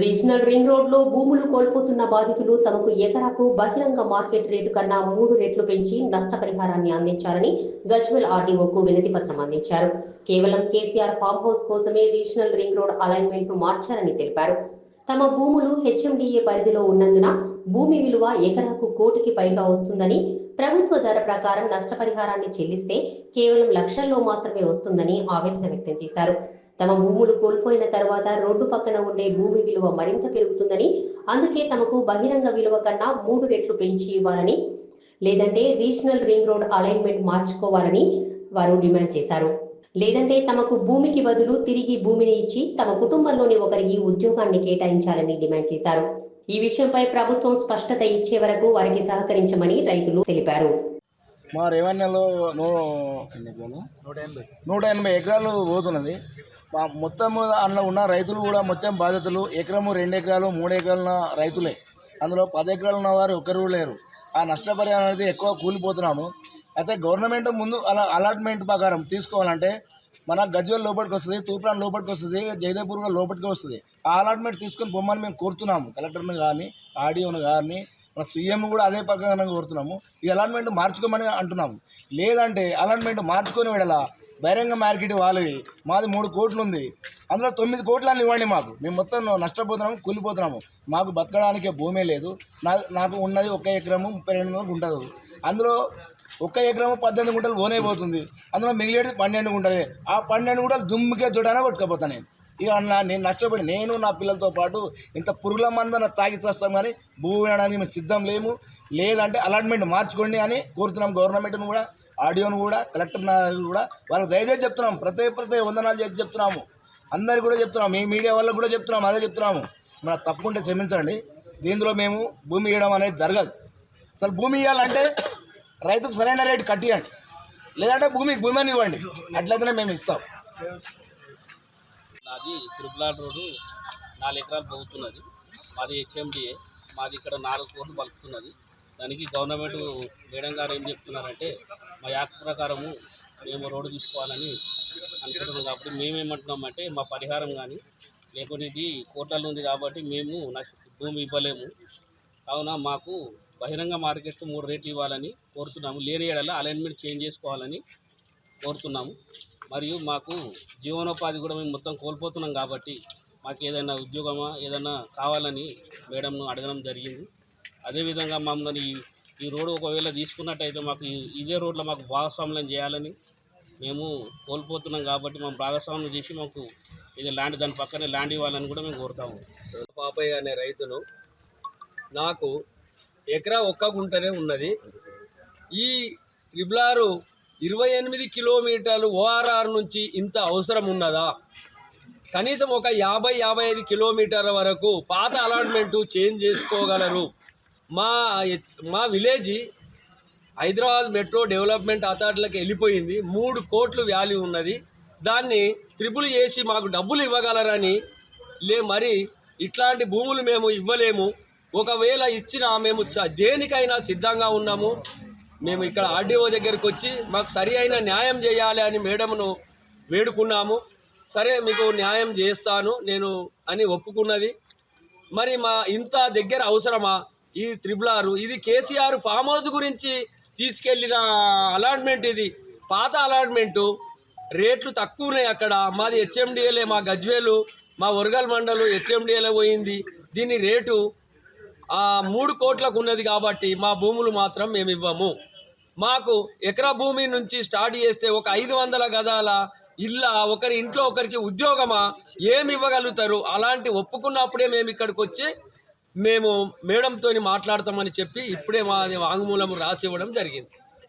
Regional ring రోడ్లో భూములు కోల్పోతున్న బాధితులు తమకు ఎకరాకు బహిరంగ మార్కెట్ రేటు కన్నా మూడు రెట్లు పెంచి నష్టపరిహారాన్ని అందించాలని గజ్వెల్ ఆర్డీఓకు వినతి పత్రం అందించారు. కేవలం కేసీఆర్ ఫామ్ హౌస్ కోసమే రీజనల్ రింగ్ రోడ్ అలైన్మెంట్ను మార్చారని తెలిపారు. తమ భూములు హెచ్ఎండిఏ పరిధిలో ఉన్నందున భూమి విలువ ఎకరాకు కోటికి పైగా వస్తుందని ప్రభుత్వ ధర ప్రకారం నష్టపరిహారాన్ని చెల్లిస్తే కేవలం లక్షల్లో మాత్రమే వస్తుందని ఆవేదన వ్యక్తం చేశారు. తమ భూములు కోల్పోయిన తర్వాత రోడ్డు పక్కన ఉండే భూమి విలువ మరింత పెరుగుతుందని అందుకే తమకు బహిరంగ విలువ కన్నా మూడు రెట్లు పెంచి ఇవ్వాలని లేదంటే రీజనల్ రింగ్ రోడ్ అలైన్మెంట్ మార్చుకోవాలని వారు డిమాండ్ చేశారు. లేదంటే తమకు భూమికి బదులు తిరిగి భూమిని ఇచ్చి తమ కుటుంబంలోని ఒకరికి ఉద్యోగాన్ని కేటాయించాలని డిమాండ్ చేశారు. ఈ విషయంపై ప్రభుత్వం స్పష్టత ఇచ్చే వరకు వారికి సహకరించమని రైతులు తెలిపారు. మా రెవెన్యూలో నూట ఎనభై నూట ఎనభై ఎకరాలు పోతున్నది. మొత్తం అందులో ఉన్న రైతులు కూడా మొత్తం బాధితులు ఎకరము రెండు ఎకరాలు మూడు ఎకరాలు రైతులే. అందులో పది ఎకరాలు ఉన్న వారు ఒక్కరు లేరు. ఆ నష్టపరిహారం అనేది ఎక్కువ కూలిపోతున్నాము. అయితే గవర్నమెంట్ ముందు అలా అలాట్మెంట్ ప్రకారం తీసుకోవాలంటే మన గజ్వల్ లోపలికి వస్తుంది తూప్రాన్ లోపలికి వస్తుంది జయదేపూర్ కూడా లోపలికి వస్తుంది. ఆ అలాట్మెంట్ తీసుకొని పొమ్మని మేము కోరుతున్నాము కలెక్టర్ని కానీ ఆడియోని కానీ మన సీఎం కూడా అదే ప్రకారం కోరుతున్నాము. ఈ అలాట్మెంట్ మార్చుకోమని అంటున్నాము. లేదంటే అలాట్మెంట్ మార్చుకొని వెళ్ళాల బహిరంగ మార్కెట్ వాళ్ళవి. మాది మూడు కోట్లు ఉంది అందులో తొమ్మిది కోట్లని ఇవ్వండి మాకు. మేము మొత్తం నష్టపోతున్నాము కూలిపోతున్నాము. మాకు బతకడానికే భూమే లేదు. నా నాకు ఉన్నది ఒక ఎకరము ముప్పై రెండు గుంటలు. అందులో ఒక్క ఎకరము పద్దెనిమిది గుంటలు పోనే పోతుంది. అందులో మిగిలేది పన్నెండు గుంటలే. ఆ పన్నెండు గుంటలు దుమ్ముకే దుడానే కొట్టుకపోతాను నేను. ఇక నా నేను నష్టపడి నేను నా పిల్లలతో పాటు ఇంత పురుగుల మందన తాగి చేస్తాం కానీ భూమి వినడానికి మేము సిద్ధం లేము. లేదంటే అలాట్మెంట్ మార్చుకోండి అని కోరుతున్నాం గవర్నమెంట్ను కూడా ఆడియోను కూడా కలెక్టర్ కూడా. వాళ్ళకి దయచేసి చెప్తున్నాం ప్రతి ప్రతి వందనాలు చేసి చెప్తున్నాము. అందరికి కూడా చెప్తున్నాం మీ మీడియా వాళ్ళకు కూడా చెప్తున్నాము అదే చెప్తున్నాము. మన తప్పుకుంటే క్షమించండి. దీంట్లో మేము భూమి ఇవ్వడం అనేది జరగదు. అసలు భూమి ఇవ్వాలంటే రైతుకు సరైన రేటు కట్టియండి. లేదంటే భూమి భూమి అని ఇవ్వండి. అట్లయితేనే మేము ఇస్తాం. నాది త్రిపులార్ రోడ్డు నాలుగు ఎకరాలు పోతున్నది మాది హెచ్ఎండిఏ. మాది ఇక్కడ నాలుగు కోట్లు పలుకుతున్నది. దానికి గవర్నమెంట్ మేడం గారు ఏం చెప్తున్నారంటే మా యాక్ట్ ప్రకారము మేము రోడ్డు తీసుకోవాలని అనుకుంటున్నాం కాబట్టి మేమేమంటున్నామంటే మా పరిహారం కానీ లేకుంటే ఇది కోట్లలో ఉంది కాబట్టి మేము భూమి ఇవ్వలేము. కావున మాకు బహిరంగ మార్కెట్ మూడు రేట్లు ఇవ్వాలని కోరుతున్నాము. లేని ఏడల అలైన్మెంట్ చేంజ్ చేసుకోవాలని కోరుతున్నాము. మరియు మాకు జీవనోపాధి కూడా మేము మొత్తం కోల్పోతున్నాం కాబట్టి మాకు ఏదైనా ఉద్యోగమా ఏదైనా కావాలని మేడంను అడగడం జరిగింది. అదేవిధంగా మమ్మల్ని ఈ- రోడ్డు ఒకవేళ తీసుకున్నట్టయితే మాకు ఇదే రోడ్లో మాకు భాగస్వామ్యం చేయాలని మేము కోల్పోతున్నాం కాబట్టి మేము భాగస్వామ్యం చేసి మాకు ఇది ల్యాండ్ దాని పక్కనే ల్యాండ్ ఇవ్వాలని కూడా మేము కోరుతాము పాపయ్య అనే రైతును నాకు ఎకరా ఒక్క గుంటనే ఉన్నది. ఈ త్రిబులారు ఇరవై ఎనిమిది కిలోమీటర్లు ఓఆర్ఆర్ నుంచి ఇంత అవసరం ఉన్నదా? కనీసం ఒక యాభై యాభై ఐదు కిలోమీటర్ల వరకు పాత అలాట్మెంటు చేంజ్ చేసుకోగలరు. మా మా విలేజ్ హైదరాబాద్ మెట్రో డెవలప్మెంట్ అథారిటీలకు వెళ్ళిపోయింది. మూడు కోట్లు వాల్యూ ఉన్నది. దాన్ని త్రిపుల్ చేసి మాకు డబ్బులు ఇవ్వగలరని లే మరి ఇట్లాంటి భూములు మేము ఇవ్వలేము. ఒకవేళ ఇచ్చినా మేము దేనికైనా సిద్ధంగా ఉన్నాము. మేము ఇక్కడ ఆర్డీఓ దగ్గరికి వచ్చి మాకు సరి అయిన న్యాయం చేయాలి అని మేడంను వేడుకున్నాము. సరే మీకు న్యాయం చేస్తాను నేను అని ఒప్పుకున్నది. మరి మా ఇంత దగ్గర అవసరమా? ఈ త్రిబులారు ఇది కేసీఆర్ ఫామ్ హౌస్ గురించి తీసుకెళ్ళిన అలాట్మెంట్ ఇది. పాత అలాట్మెంటు. రేట్లు తక్కువ ఉన్నాయి అక్కడ. మాది హెచ్ఎండిఏలే మా గజ్వేలు మా ఒరగల్ మండలు హెచ్ఎండిఏలే పోయింది. దీని రేటు మూడు కోట్లకు ఉన్నది కాబట్టి మా భూములు మాత్రం మేము ఇవ్వము. మాకు ఎకరా భూమి నుంచి స్టార్ట్ చేస్తే ఒక ఐదు వందల గదాల ఇల్లా ఒకరి ఇంట్లో ఒకరికి ఉద్యోగమా? ఏమి ఇవ్వగలుగుతారు? అలాంటి ఒప్పుకున్నప్పుడే మేము ఇక్కడికి వచ్చి మేము మేడంతో మాట్లాడతామని చెప్పి ఇప్పుడే మా వాంగ్మూలం రాసి ఇవ్వడం జరిగింది.